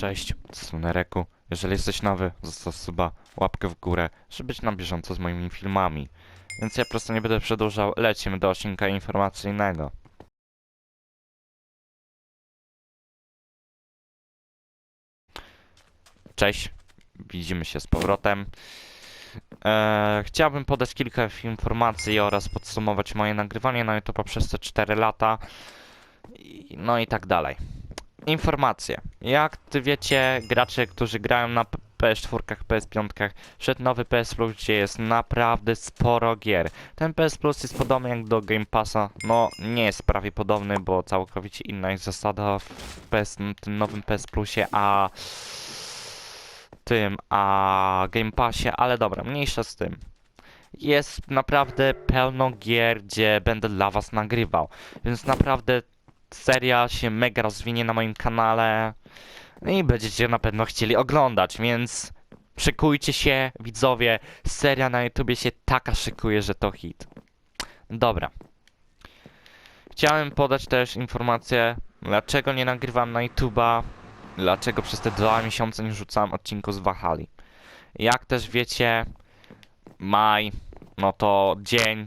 Cześć, z strony Reku. Jeżeli jesteś nowy, zostaw suba, łapkę w górę, żeby być na bieżąco z moimi filmami. Więc ja po prostu nie będę przedłużał, lecimy do odcinka informacyjnego. Cześć, widzimy się z powrotem. Eee, chciałbym podać kilka informacji oraz podsumować moje nagrywanie na YouTube przez te 4 lata. I, no i tak dalej. Informacje. Jak wiecie, gracze, którzy grają na P- PS4, PS5, wszedł nowy PS Plus, gdzie jest naprawdę sporo gier. Ten PS Plus jest podobny jak do Game Passa. No, nie jest prawie podobny, bo całkowicie inna jest zasada w PS, tym nowym PS Plusie, a tym, a Game Passie, ale dobra, mniejsza z tym. Jest naprawdę pełno gier, gdzie będę dla was nagrywał, więc naprawdę seria się mega rozwinie na moim kanale i będziecie na pewno chcieli oglądać, więc szykujcie się, widzowie, seria na YouTubie się taka szykuje, że to hit. Dobra. Chciałem podać też informację, dlaczego nie nagrywam na YouTuba, dlaczego przez te dwa miesiące nie rzucałem odcinku z Wahali. Jak też wiecie, maj, no to dzień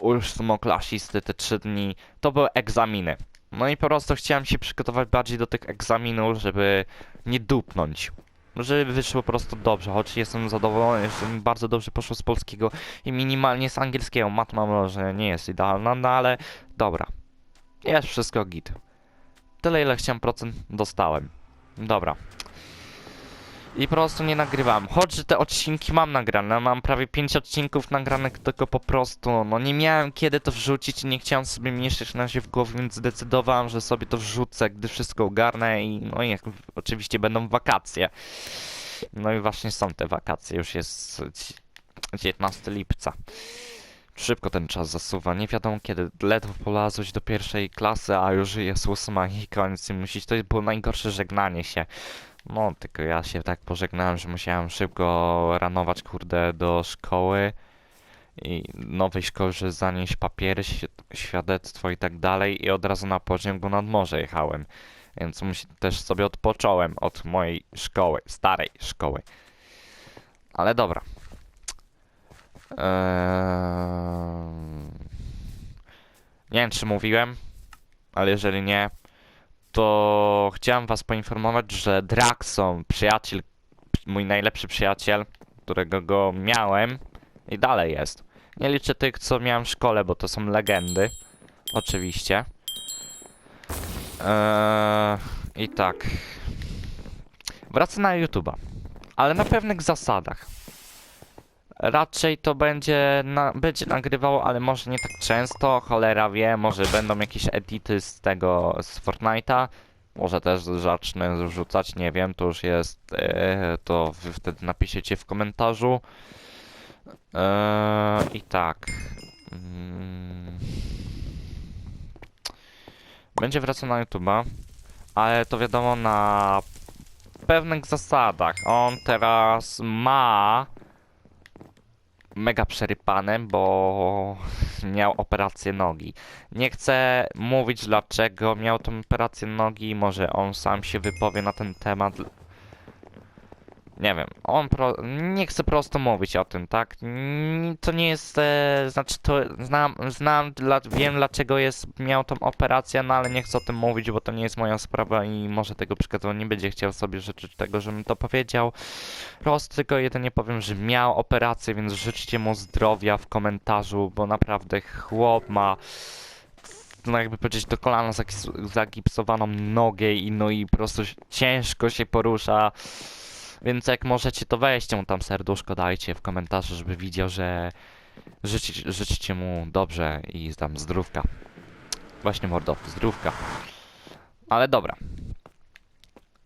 ósmoklasisty, te trzy dni, to były egzaminy. No i po prostu chciałem się przygotować bardziej do tych egzaminów, żeby nie dupnąć. Żeby wyszło po prostu dobrze, choć jestem zadowolony, że mi bardzo dobrze poszło z polskiego i minimalnie z angielskiego. Matma może nie jest idealna, no ale dobra. Jest wszystko git. Tyle ile chciałem procent dostałem. Dobra. I po prostu nie nagrywam. Choć te odcinki mam nagrane, mam prawie 5 odcinków nagranych, tylko po prostu, no nie miałem kiedy to wrzucić i nie chciałem sobie mieszać na razie w głowie, więc zdecydowałem, że sobie to wrzucę, gdy wszystko ogarnę i no i jak oczywiście będą wakacje. No i właśnie są te wakacje, już jest dzi- 19 lipca. Szybko ten czas zasuwa, nie wiadomo kiedy, ledwo polazłeś do pierwszej klasy, a już jest ósma i koniec i musisz, to było najgorsze żegnanie się. No, tylko ja się tak pożegnałem, że musiałem szybko ranować, kurde, do szkoły i nowej szkoły, że zanieść papiery, świ- świadectwo i tak dalej i od razu na pociągu nad morze jechałem. Więc też sobie odpocząłem od mojej szkoły, starej szkoły. Ale dobra. Eee... Nie wiem, czy mówiłem, ale jeżeli nie, to chciałem was poinformować, że Draxon, przyjaciel, mój najlepszy przyjaciel, którego go miałem i dalej jest. Nie liczę tych, co miałem w szkole, bo to są legendy. Oczywiście. Eee, I tak. Wracę na YouTube'a, ale na pewnych zasadach. Raczej to będzie, na, będzie nagrywało, ale może nie tak często, cholera wie, może będą jakieś edity z tego, z Fortnite'a. Może też zacznę rzucać, nie wiem, to już jest, e, to wy wtedy napiszecie w komentarzu. E, I tak. Mm. Będzie wracał na YouTube'a, ale to wiadomo na pewnych zasadach. On teraz ma mega przerypane, bo miał operację nogi. Nie chcę mówić dlaczego miał tą operację nogi, może on sam się wypowie na ten temat. Nie wiem, on pro... nie chce prosto mówić o tym, tak? To nie jest, e, znaczy to znam, znam, dla, wiem dlaczego jest, miał tą operację, no ale nie chcę o tym mówić, bo to nie jest moja sprawa i może tego przykładu nie będzie chciał sobie życzyć tego, żebym to powiedział. Prosto tylko jedynie powiem, że miał operację, więc życzcie mu zdrowia w komentarzu, bo naprawdę chłop ma no jakby powiedzieć do kolana zagipsowaną nogę i no i po prostu ciężko się porusza. Więc jak możecie to weźcie mu tam serduszko dajcie w komentarzu, żeby widział, że życzy, życzcie mu dobrze i tam zdrówka. Właśnie mordo, zdrówka. Ale dobra.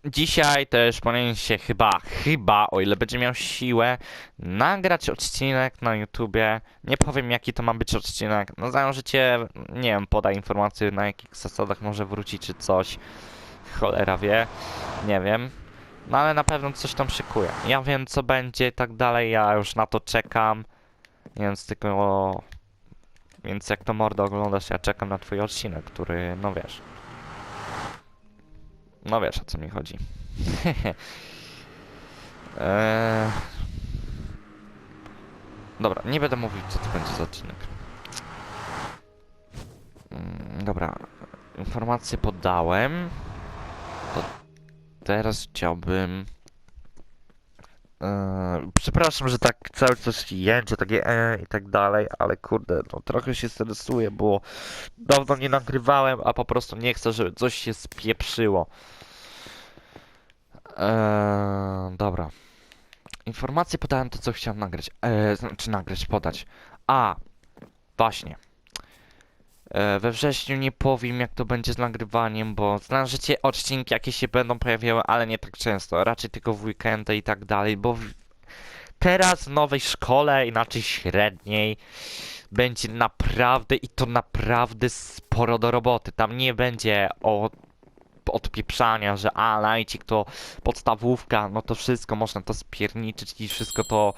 Dzisiaj też powinien się chyba, chyba, o ile będzie miał siłę, nagrać odcinek na YouTubie. Nie powiem jaki to ma być odcinek. No założycie, nie wiem, poda informację na jakich zasadach może wrócić czy coś. Cholera wie, nie wiem. No ale na pewno coś tam szykuję. Ja wiem co będzie i tak dalej, ja już na to czekam. Więc tylko... Więc jak to mordo oglądasz, ja czekam na twój odcinek, który, no wiesz. No wiesz o co mi chodzi. eee... Dobra, nie będę mówił co to będzie za odcinek. Mm, Dobra, informacje podałem. Teraz chciałbym... Eee, przepraszam, że tak cały czas jęczę, takie e i tak dalej, ale kurde, no trochę się stresuję, bo dawno nie nagrywałem, a po prostu nie chcę, żeby coś się spieprzyło. Eee, dobra. Informacje podałem to, co chciałem nagrać. Eee, znaczy nagrać, podać. A, właśnie. E, we wrześniu nie powiem, jak to będzie z nagrywaniem, bo znam, żecie odcinki jakieś się będą pojawiały, ale nie tak często. Raczej tylko w weekendy i tak dalej, bo teraz w nowej szkole, inaczej średniej, będzie naprawdę i to naprawdę sporo do roboty. Tam nie będzie o odpieprzania, że a, lajcik to podstawówka, no to wszystko można to spierniczyć i wszystko to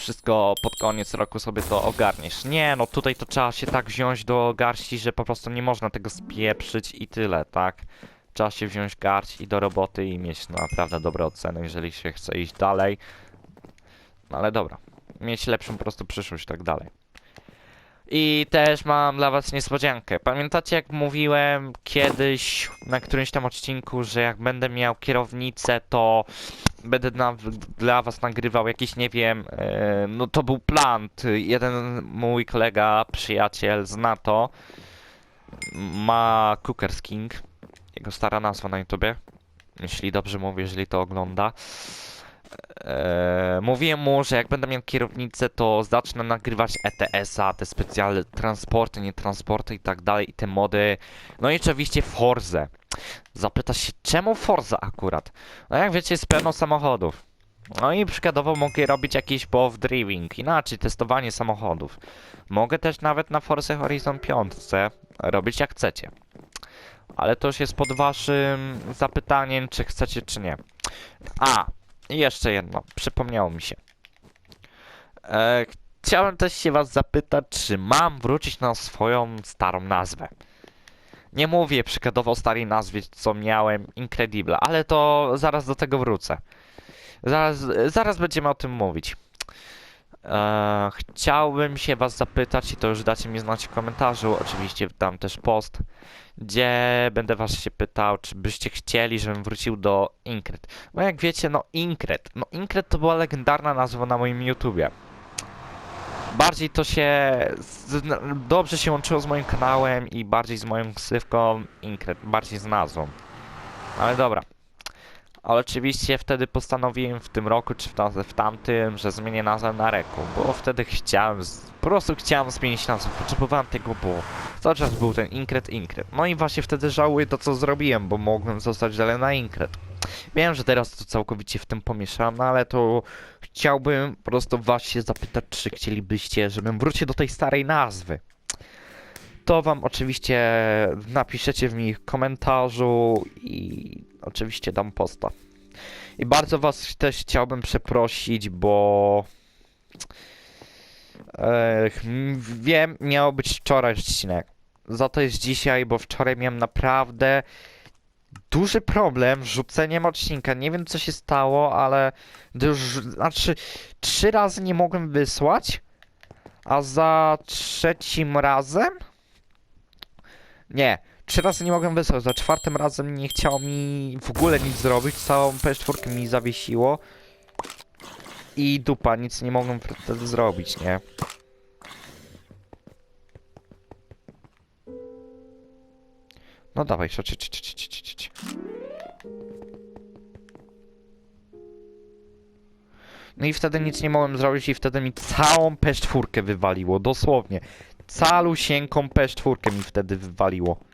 wszystko pod koniec roku sobie to ogarniesz. Nie, no tutaj to trzeba się tak wziąć do garści, że po prostu nie można tego spieprzyć i tyle, tak? Trzeba się wziąć garść i do roboty i mieć naprawdę dobre oceny, jeżeli się chce iść dalej. No ale dobra, mieć lepszą po prostu przyszłość tak dalej. I też mam dla was niespodziankę. Pamiętacie jak mówiłem kiedyś na którymś tam odcinku, że jak będę miał kierownicę, to będę na, dla was nagrywał jakiś, nie wiem, e, no to był plan. Jeden mój kolega, przyjaciel zna to. Ma Cookers King. Jego stara nazwa na YouTubie. Jeśli dobrze mówię, jeżeli to ogląda. Eee, mówiłem mu, że jak będę miał kierownicę, to zacznę nagrywać ETS-a, te specjalne transporty, nie transporty i tak dalej, i te mody. No i oczywiście Forze. Zapytasz się, czemu Forza akurat? No jak wiecie, jest pełno samochodów. No i przykładowo mogę robić jakiś bow driving, inaczej testowanie samochodów. Mogę też nawet na Forza Horizon 5 robić jak chcecie. Ale to już jest pod waszym zapytaniem, czy chcecie, czy nie. A, i jeszcze jedno, przypomniało mi się. E, chciałem też się was zapytać, czy mam wrócić na swoją starą nazwę. Nie mówię przykładowo o starej nazwie, co miałem, Incredible, ale to zaraz do tego wrócę. Zaraz, zaraz będziemy o tym mówić. E, chciałbym się was zapytać, i to już dacie mi znać w komentarzu, oczywiście dam też post, gdzie będę was się pytał, czy byście chcieli, żebym wrócił do Inkret. No jak wiecie, no Inkret. No Inkret to była legendarna nazwa na moim YouTubie. Bardziej to się dobrze się łączyło z moim kanałem i bardziej z moją ksywką Inkret, bardziej z nazwą. Ale dobra. Ale oczywiście wtedy postanowiłem w tym roku czy w, ta- w tamtym, że zmienię nazwę na Reku, bo wtedy chciałem, po prostu chciałem zmienić nazwę, potrzebowałem tego, bo cały czas był ten Inkret Inkret. No i właśnie wtedy żałuję to co zrobiłem, bo mogłem zostać dalej na Inkret. Wiem, że teraz to całkowicie w tym pomieszam, no ale to chciałbym po prostu was się zapytać, czy chcielibyście, żebym wrócił do tej starej nazwy. To wam oczywiście napiszecie w mi komentarzu i oczywiście dam posta. I bardzo was też chciałbym przeprosić, bo Ech, m- wiem, miał być wczoraj odcinek. Za to jest dzisiaj, bo wczoraj miałem naprawdę duży problem z rzuceniem odcinka. Nie wiem co się stało, ale już, znaczy trzy razy nie mogłem wysłać, a za trzecim razem nie, trzy razy nie mogłem wysłać, za czwartym razem nie chciało mi w ogóle nic zrobić, całą PS4 mi zawiesiło i dupa, nic nie mogłem wtedy zrobić, nie? No dawaj, chodź, chodź, chodź, chodź, chodź, chodź. No i wtedy nic nie mogłem zrobić i wtedy mi całą PS4 wywaliło, dosłownie. Calusieńką PS4 mi wtedy wywaliło.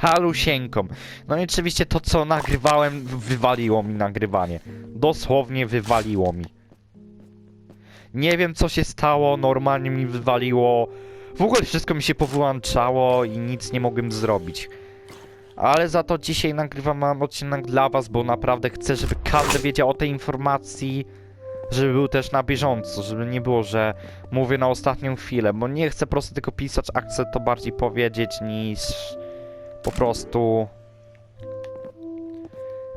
Calusieńką. No i oczywiście to co nagrywałem wywaliło mi nagrywanie. Dosłownie wywaliło mi. Nie wiem co się stało, normalnie mi wywaliło. W ogóle wszystko mi się powyłączało i nic nie mogłem zrobić. Ale za to dzisiaj nagrywam odcinek dla was, bo naprawdę chcę, żeby każdy wiedział o tej informacji, żeby był też na bieżąco, żeby nie było, że mówię na ostatnią chwilę, bo nie chcę po prostu tylko pisać, a chcę to bardziej powiedzieć niż po prostu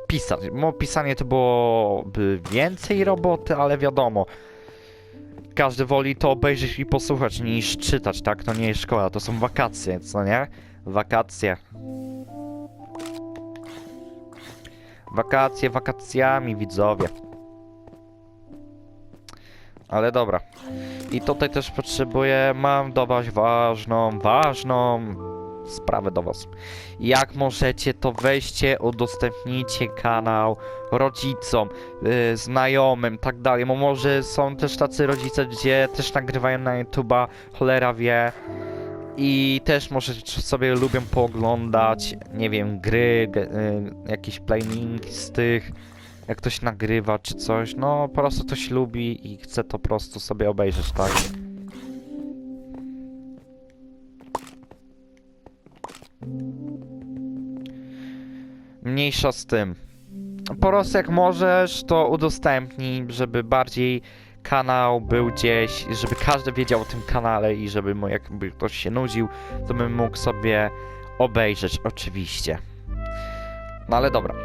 pisać. Mo pisanie to byłoby więcej roboty, ale wiadomo. Każdy woli to obejrzeć i posłuchać niż czytać, tak? To nie jest szkoła, to są wakacje, co nie? Wakacje. Wakacje wakacjami, widzowie. Ale dobra. I tutaj też potrzebuję, mam do was ważną, ważną sprawę do was. Jak możecie, to weźcie, udostępnijcie kanał rodzicom, yy, znajomym, tak dalej. Bo może są też tacy rodzice, gdzie też nagrywają na YouTube'a, cholera wie. I też może sobie lubią pooglądać, nie wiem, gry, g- y, jakieś playlinki z tych, jak ktoś nagrywa czy coś. No, po prostu ktoś lubi i chce to po prostu sobie obejrzeć, tak? Mniejsza z tym. Po prostu jak możesz, to udostępnij, żeby bardziej kanał był gdzieś, żeby każdy wiedział o tym kanale i żeby mu jakby ktoś się nudził, to bym mógł sobie obejrzeć oczywiście. No ale dobra.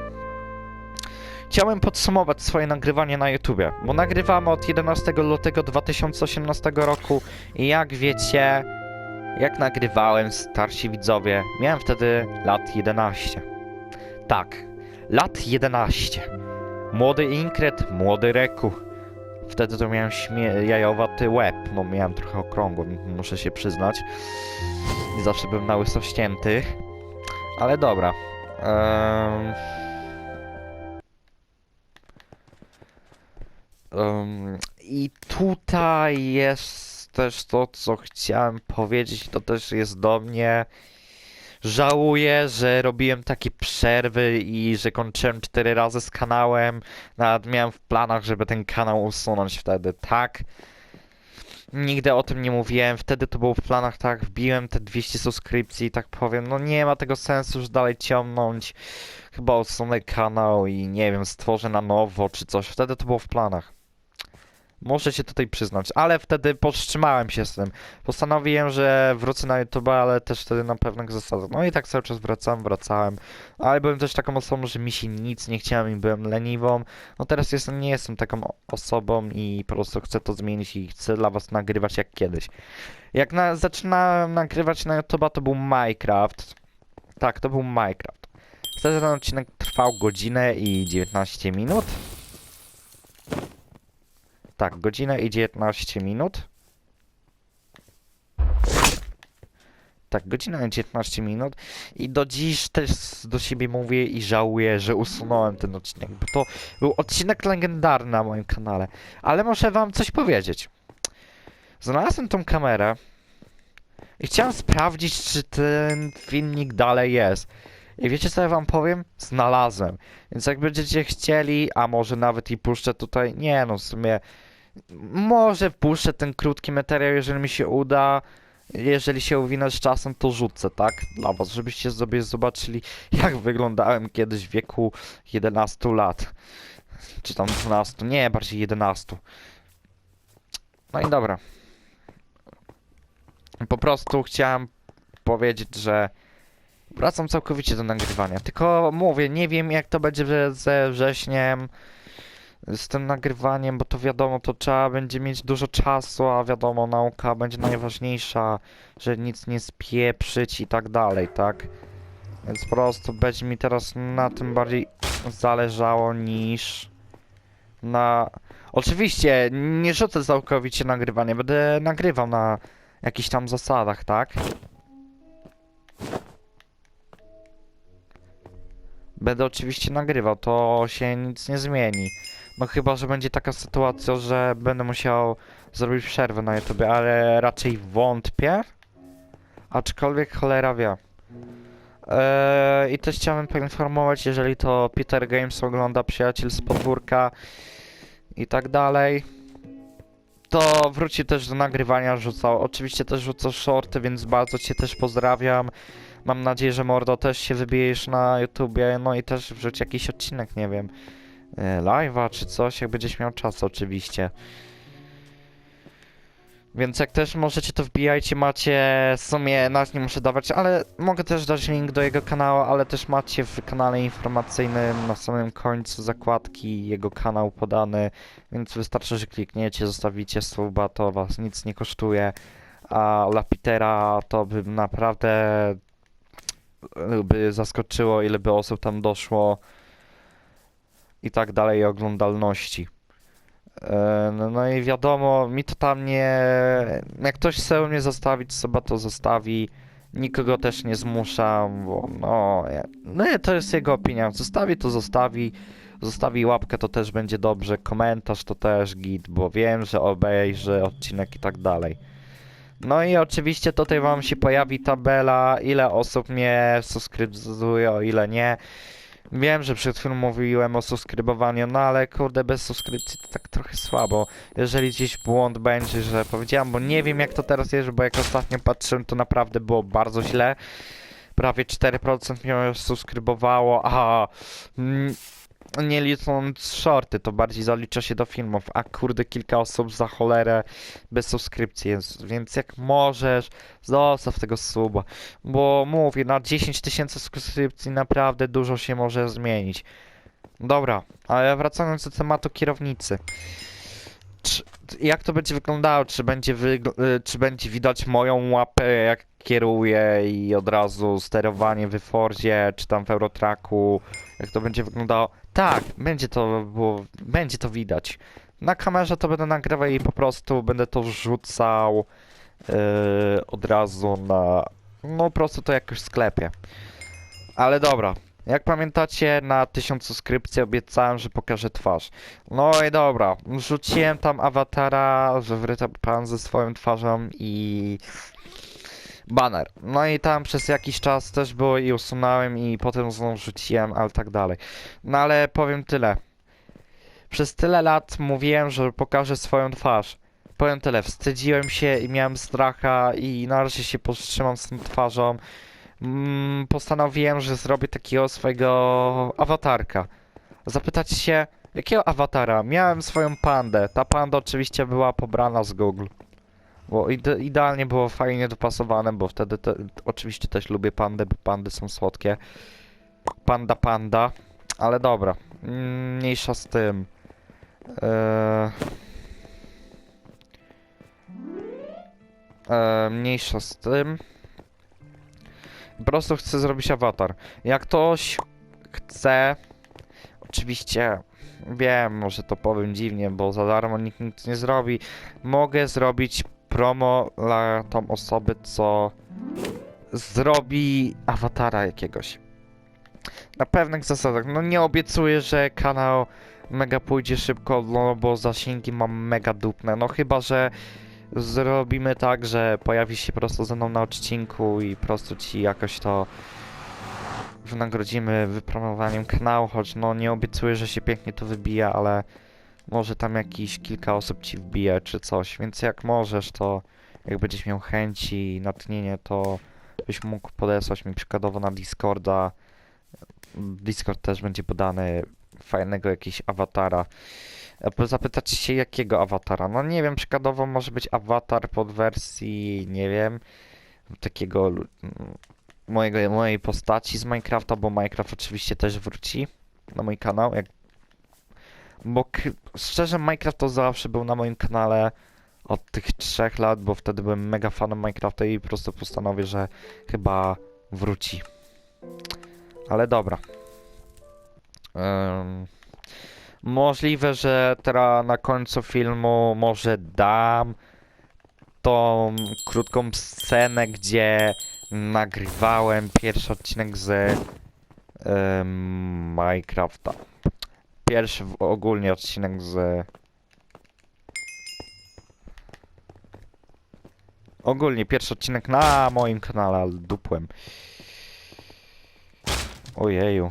Chciałem podsumować swoje nagrywanie na YouTubie, bo nagrywamy od 11 lutego 2018 roku i jak wiecie, jak nagrywałem starsi widzowie, miałem wtedy lat 11. Tak, lat 11. Młody Inkret, młody Reku. Wtedy to miałem śmie- jajowaty łeb, no miałem trochę okrągły, muszę się przyznać. Zawsze byłem na łyso ścięty. Ale dobra. Em, em, I tutaj jest też to, co chciałem powiedzieć, to też jest do mnie. Żałuję, że robiłem takie przerwy i że kończyłem cztery razy z kanałem. Nawet miałem w planach, żeby ten kanał usunąć wtedy, tak? Nigdy o tym nie mówiłem, wtedy to było w planach, tak? Wbiłem te 200 subskrypcji i tak powiem, no nie ma tego sensu już dalej ciągnąć. Chyba usunę kanał i nie wiem, stworzę na nowo czy coś. Wtedy to było w planach. Muszę się tutaj przyznać, ale wtedy powstrzymałem się z tym. Postanowiłem, że wrócę na YouTube, ale też wtedy na pewnych zasadach. No i tak cały czas wracałem, wracałem. Ale byłem też taką osobą, że mi się nic nie chciałem i byłem leniwą. No teraz jestem, nie jestem taką osobą i po prostu chcę to zmienić i chcę dla was nagrywać jak kiedyś. Jak na, zaczynałem nagrywać na YouTube, to był Minecraft. Tak, to był Minecraft. Wtedy ten odcinek trwał godzinę i 19 minut. Tak, godzinę i 19 minut. Tak, godzina i 19 minut. I do dziś też do siebie mówię i żałuję, że usunąłem ten odcinek, bo to był odcinek legendarny na moim kanale. Ale muszę wam coś powiedzieć. Znalazłem tą kamerę i chciałem sprawdzić, czy ten filmik dalej jest. I wiecie co ja wam powiem? Znalazłem. Więc jak będziecie chcieli, a może nawet i puszczę tutaj, nie no w sumie, może wpuszczę ten krótki materiał, jeżeli mi się uda. Jeżeli się uwinę z czasem, to rzucę, tak? Dla was, żebyście sobie zobaczyli, jak wyglądałem kiedyś w wieku 11 lat. Czy tam 12, nie, bardziej 11. No i dobra. Po prostu chciałem powiedzieć, że wracam całkowicie do nagrywania. Tylko mówię, nie wiem jak to będzie ze wrześniem z tym nagrywaniem, bo to wiadomo, to trzeba będzie mieć dużo czasu, a wiadomo, nauka będzie najważniejsza, że nic nie spieprzyć i tak dalej, tak? Więc po prostu będzie mi teraz na tym bardziej zależało niż na... Oczywiście, nie rzucę całkowicie nagrywanie, będę nagrywał na jakichś tam zasadach, tak? Będę oczywiście nagrywał, to się nic nie zmieni. No chyba, że będzie taka sytuacja, że będę musiał zrobić przerwę na YouTube, ale raczej wątpię. Aczkolwiek cholera wie. Eee, I też chciałem poinformować, jeżeli to Peter Games ogląda, przyjaciel z podwórka i tak dalej, to wróci też do nagrywania, rzucał. Oczywiście też rzucał shorty, więc bardzo cię też pozdrawiam. Mam nadzieję, że Mordo też się wybijesz na YouTubie, no i też wrzuć jakiś odcinek, nie wiem, live'a czy coś, jak będziesz miał czas oczywiście. Więc jak też możecie to wbijajcie, macie w sumie nas nie muszę dawać, ale mogę też dać link do jego kanału, ale też macie w kanale informacyjnym na samym końcu zakładki jego kanał podany, więc wystarczy, że klikniecie, zostawicie suba, to was nic nie kosztuje, a Lapitera to by naprawdę by zaskoczyło, ile by osób tam doszło i tak dalej, oglądalności. E, No, no i wiadomo, mi to tam nie. Jak ktoś chce mnie zostawić, sobie to zostawi. Nikogo też nie zmuszam, bo no. No to jest jego opinia. Zostawi, to zostawi. Zostawi łapkę, to też będzie dobrze. Komentarz to też git, bo wiem, że obejrzy odcinek i tak dalej. No i oczywiście tutaj wam się pojawi tabela, ile osób mnie subskrybuje, o ile nie. Wiem, że przed chwilą mówiłem o subskrybowaniu, no ale kurde, bez subskrypcji to tak trochę słabo. Jeżeli gdzieś błąd będzie, że powiedziałem, bo nie wiem jak to teraz jest, bo jak ostatnio patrzyłem, to naprawdę było bardzo źle. Prawie 4% mnie subskrybowało, a mm, nie licząc shorty, to bardziej zalicza się do filmów, a kurde, kilka osób za cholerę bez subskrypcji jest, więc jak możesz, zostaw tego suba. Bo mówię, na 10 tysięcy subskrypcji naprawdę dużo się może zmienić. Dobra, ale wracając do tematu kierownicy. Czy, jak to będzie wyglądało? Czy będzie, wygl- y, czy będzie widać moją łapę, jak kieruję i od razu sterowanie w Fordzie, czy tam w Eurotracku? Jak to będzie wyglądało? Tak, będzie to, było, będzie to widać. Na kamerze to będę nagrywał i po prostu będę to wrzucał yy, od razu na. No po prostu to jakoś w sklepie. Ale dobra. Jak pamiętacie, na 1000 subskrypcji obiecałem, że pokażę twarz. No i dobra, rzuciłem tam awatara, że wryta pan ze swoją twarzą i baner. No i tam przez jakiś czas też było i usunąłem i potem znowu rzuciłem, ale tak dalej. No ale powiem tyle. Przez tyle lat mówiłem, że pokażę swoją twarz. Powiem tyle, wstydziłem się i miałem stracha i na razie się powstrzymam z tą twarzą. Mm, postanowiłem, że zrobię takiego swojego awatarka. Zapytać się, jakiego awatara? Miałem swoją pandę. Ta panda oczywiście była pobrana z Google. Bo ide idealnie było fajnie dopasowane, bo wtedy te, oczywiście też lubię pandy, bo pandy są słodkie. Panda, panda. Ale dobra, mm, mniejsza z tym. Eee... Eee, mniejsza z tym. Po prostu chcę zrobić awatar. Jak ktoś chce, oczywiście wiem, może to powiem dziwnie, bo za darmo nikt nic nie zrobi. Mogę zrobić promo dla tą osobę, co zrobi awatara jakiegoś. Na pewnych zasadach. No nie obiecuję, że kanał mega pójdzie szybko, no bo zasięgi mam mega dupne. No chyba, że zrobimy tak, że pojawi się prosto ze mną na odcinku i po prostu ci jakoś to wynagrodzimy wypromowaniem kanału, choć no nie obiecuję, że się pięknie to wybija, ale może tam jakieś kilka osób ci wbije czy coś, więc jak możesz, to jak będziesz miał chęci i natchnienie, to byś mógł podesłać mi przykładowo na Discorda. Discord też będzie podany fajnego jakiegoś awatara. E, Zapytacie się jakiego awatara? No nie wiem, przykładowo może być awatar pod wersji, nie wiem, takiego mojego, mojej postaci z Minecrafta, bo Minecraft oczywiście też wróci na mój kanał, jak bo szczerze Minecraft to zawsze był na moim kanale od tych trzech lat, bo wtedy byłem mega fanem Minecrafta i po prostu postanowię, że chyba wróci. Ale dobra. Em, możliwe, że teraz na końcu filmu może dam tą krótką scenę, gdzie nagrywałem pierwszy odcinek z em, Minecrafta. Pierwszy ogólnie odcinek z. Ogólnie pierwszy odcinek na moim kanale, ale dupłem. Ojeju.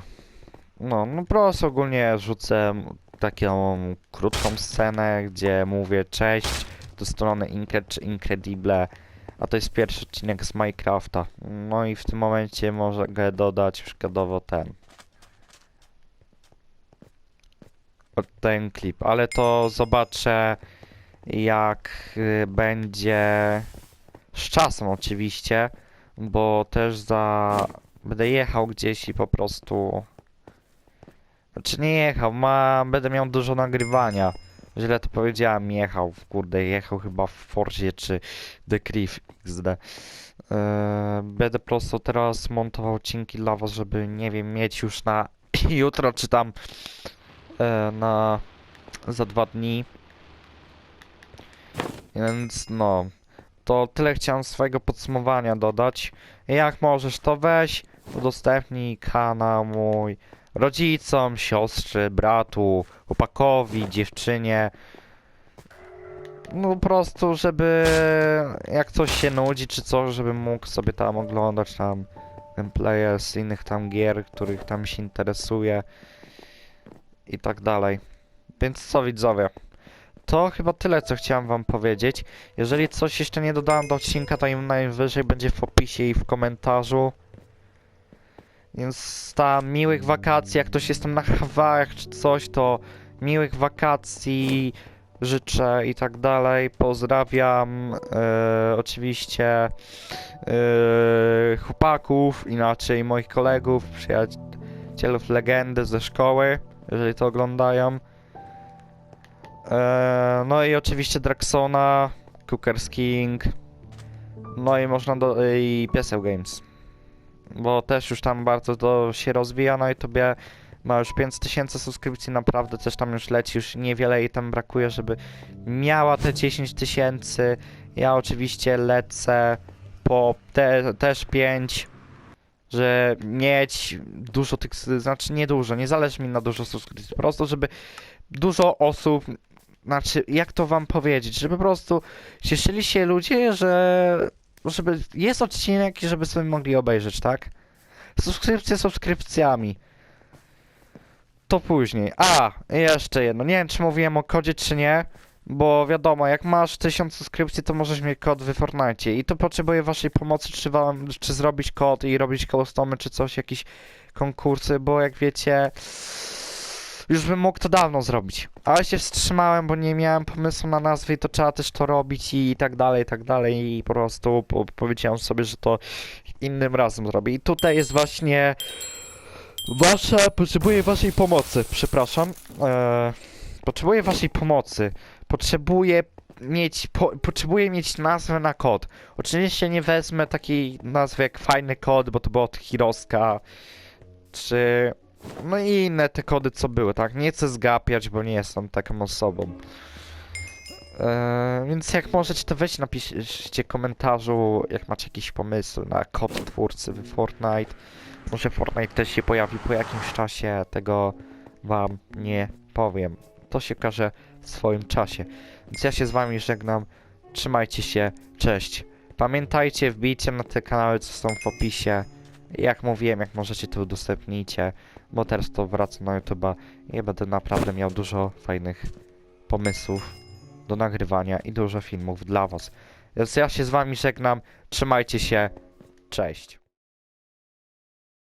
No, no po prostu ogólnie rzucę taką krótką scenę, gdzie mówię cześć do strony Inkred czy Incredible, a to jest pierwszy odcinek z Minecrafta. No i w tym momencie mogę dodać przykładowo ten. o, ten klip, ale to zobaczę jak y, będzie z czasem oczywiście, bo też za będę jechał gdzieś i po prostu znaczy nie jechał, ma będę miał dużo nagrywania. Źle to powiedziałem, jechał, kurde, jechał chyba w Forzie czy The Cliff XD. Eee, będę po prostu teraz montował odcinki dla was, żeby nie wiem, mieć już na jutro czy tam na za dwa dni. Więc no, to tyle chciałem swojego podsumowania dodać. Jak możesz, to weź, udostępnij kanał mój rodzicom, siostrze, bratu, chłopakowi, dziewczynie. No po prostu, żeby jak coś się nudzi czy coś, żeby mógł sobie tam oglądać tam gameplaye z innych tam gier, których tam się interesuje i tak dalej. Więc co widzowie? To chyba tyle, co chciałem wam powiedzieć. Jeżeli coś jeszcze nie dodałem do odcinka, to im najwyżej będzie w opisie i w komentarzu. Więc tam miłych wakacji, jak ktoś jest tam na Hawajach czy coś, to miłych wakacji życzę i tak dalej. Pozdrawiam e, oczywiście e, chłopaków, inaczej moich kolegów, przyjacielów legendy ze szkoły, jeżeli to oglądają. E, no i oczywiście Draxona, Cookers King, no i można do, i Pieseł Games. Bo też już tam bardzo to się rozwija, no i tobie ma już 5000 subskrypcji, naprawdę też tam już leci, już niewiele jej tam brakuje, żeby miała te 10 tysięcy. Ja oczywiście lecę po te, też 5, że mieć dużo tych, znaczy nie dużo, nie zależy mi na dużo subskrypcji, po prostu żeby dużo osób, znaczy jak to wam powiedzieć, żeby po prostu cieszyli się ludzie, że żeby jest odcinek i żeby sobie mogli obejrzeć, tak? Subskrypcje subskrypcjami. To później. A, jeszcze jedno. Nie wiem, czy mówiłem o kodzie, czy nie. Bo wiadomo, jak masz 1000 subskrypcji, to możesz mieć kod w Fortnite. I to potrzebuję waszej pomocy, czy, wam, czy zrobić kod i robić customy, czy coś, jakieś konkursy, bo jak wiecie, już bym mógł to dawno zrobić. Ale się wstrzymałem, bo nie miałem pomysłu na nazwę i to trzeba też to robić i tak dalej, i tak dalej. I po prostu po, powiedziałem sobie, że to innym razem zrobię. I tutaj jest właśnie wasza, potrzebuję waszej pomocy, przepraszam. Eee, potrzebuję waszej pomocy. Potrzebuję mieć, po, potrzebuję mieć nazwę na kod. Oczywiście nie wezmę takiej nazwy jak fajny kod, bo to było od Hiroska, czy no i inne te kody co były, tak? Nie chcę zgapiać, bo nie jestem taką osobą. Eee, więc jak możecie, to weźcie napiszcie w komentarzu, jak macie jakiś pomysł na kod twórcy w Fortnite. Może Fortnite też się pojawi po jakimś czasie, tego wam nie powiem. To się okaże w swoim czasie. Więc ja się z wami żegnam. Trzymajcie się, cześć. Pamiętajcie, wbijcie na te kanały, co są w opisie. Jak mówiłem, jak możecie, to udostępnijcie, bo teraz to wraca na YouTube'a i będę naprawdę miał dużo fajnych pomysłów do nagrywania i dużo filmów dla was. Więc ja się z wami żegnam, trzymajcie się, cześć.